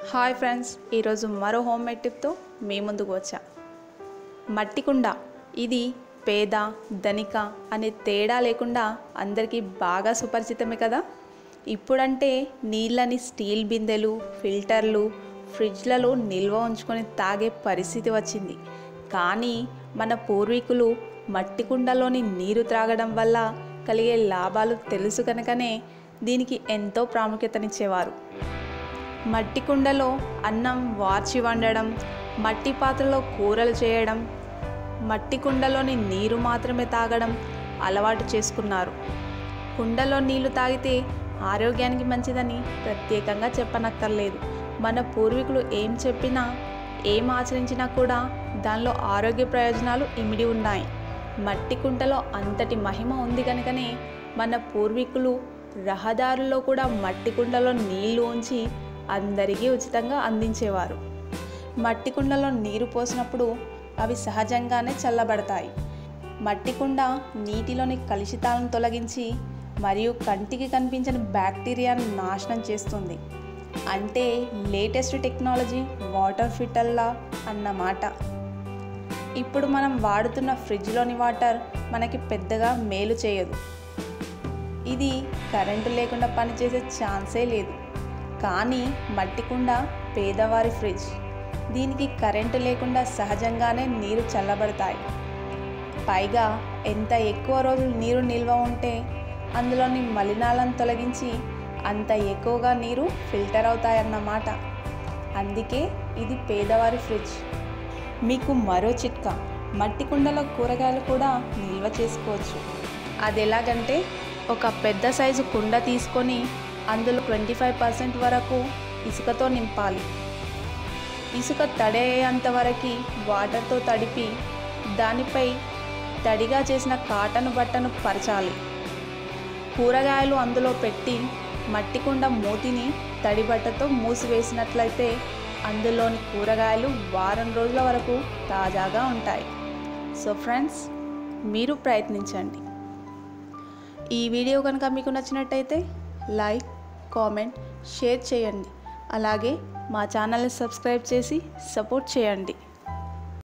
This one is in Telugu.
హాయ్ ఫ్రెండ్స్ ఈరోజు మరో హోమ్ మేడ్ టిప్తో మీ ముందుకు వచ్చా. మట్టి కుండ ఇది పేద ధనిక అనే తేడా లేకుండా అందరికీ బాగా సుపరిచితమే కదా? ఇప్పుడంటే నీళ్ళని స్టీల్ బిందెలు ఫిల్టర్లు ఫ్రిడ్జ్లలో నిల్వ ఉంచుకొని తాగే పరిస్థితి వచ్చింది. కానీ మన పూర్వీకులు మట్టి కుండలోని నీరు త్రాగడం వల్ల కలిగే లాభాలు తెలుసు కనుకనే దీనికి ఎంతో ప్రాముఖ్యతనిచ్చేవారు. మట్టి కుండలో అన్నం వార్చి వండడం మట్టి పాత్రలో కూరలు చేయడం మట్టి కుండలోని నీరు మాత్రమే తాగడం అలవాటు చేసుకున్నారు. కుండలో నీళ్ళు తాగితే ఆరోగ్యానికి మంచిదని ప్రత్యేకంగా చెప్పనక్కర్లేదు. మన పూర్వీకులు ఏం చెప్పినా ఏం ఆచరించినా కూడా దానిలో ఆరోగ్య ప్రయోజనాలు ఇమిడి ఉన్నాయి. మట్టి కుంటలో అంతటి మహిమ ఉంది కనుకనే మన పూర్వీకులు రహదారుల్లో కూడా మట్టి కుండలో నీళ్ళు ఉంచి అందరికీ ఉచితంగా అందించేవారు. మట్టి కుండలో నీరు పోసినప్పుడు అవి సహజంగానే చల్లబడతాయి. మట్టి కుండ నీటిలోని కలుషితాలను తొలగించి మరియు కంటికి కనిపించని బ్యాక్టీరియాను నాశనం చేస్తుంది. అంటే లేటెస్ట్ టెక్నాలజీ వాటర్ ఫిల్టర్లా అన్నమాట. ఇప్పుడు మనం వాడుతున్న ఫ్రిడ్జ్లోని వాటర్ మనకి పెద్దగా మేలు చేయదు. ఇది కరెంటు లేకుండా పనిచేసే ఛాన్సే లేదు. కానీ మట్టి కుండ పేదవారి ఫ్రిడ్జ్. దీనికి కరెంటు లేకుండా సహజంగానే నీరు చల్లబడతాయి. పైగా ఎంత ఎక్కువ రోజులు నీరు నిల్వ ఉంటే అందులోని మలినాలను తొలగించి అంత ఎక్కువగా నీరు ఫిల్టర్ అవుతాయన్నమాట. అందుకే ఇది పేదవారి ఫ్రిడ్జ్. మీకు మరో చిట్కా. మట్టి కుండలో కూరగాయలు కూడా నిల్వ చేసుకోవచ్చు. అది ఎలాగంటే ఒక పెద్ద సైజు కుండ తీసుకొని అందులో ట్వంటీ ఫైవ్ పర్సెంట్ వరకు ఇసుకతో నింపాలి. ఇసుక తడేంత వరకు వాటర్తో తడిపి దానిపై తడిగా చేసిన కాటన్ బట్టను పరచాలి. కూరగాయలు అందులో పెట్టి మట్టి కుండ మూతిని తడి బట్టతో మూసివేసినట్లయితే అందులోని కూరగాయలు వారం రోజుల వరకు తాజాగా ఉంటాయి. సో ఫ్రెండ్స్ మీరు ప్రయత్నించండి. ఈ వీడియో కనుక మీకు నచ్చినట్టయితే లైక్ కామెంట్ షేర్ చేయండి. అలాగే మా ఛానల్ని సబ్స్క్రైబ్ చేసి సపోర్ట్ చేయండి.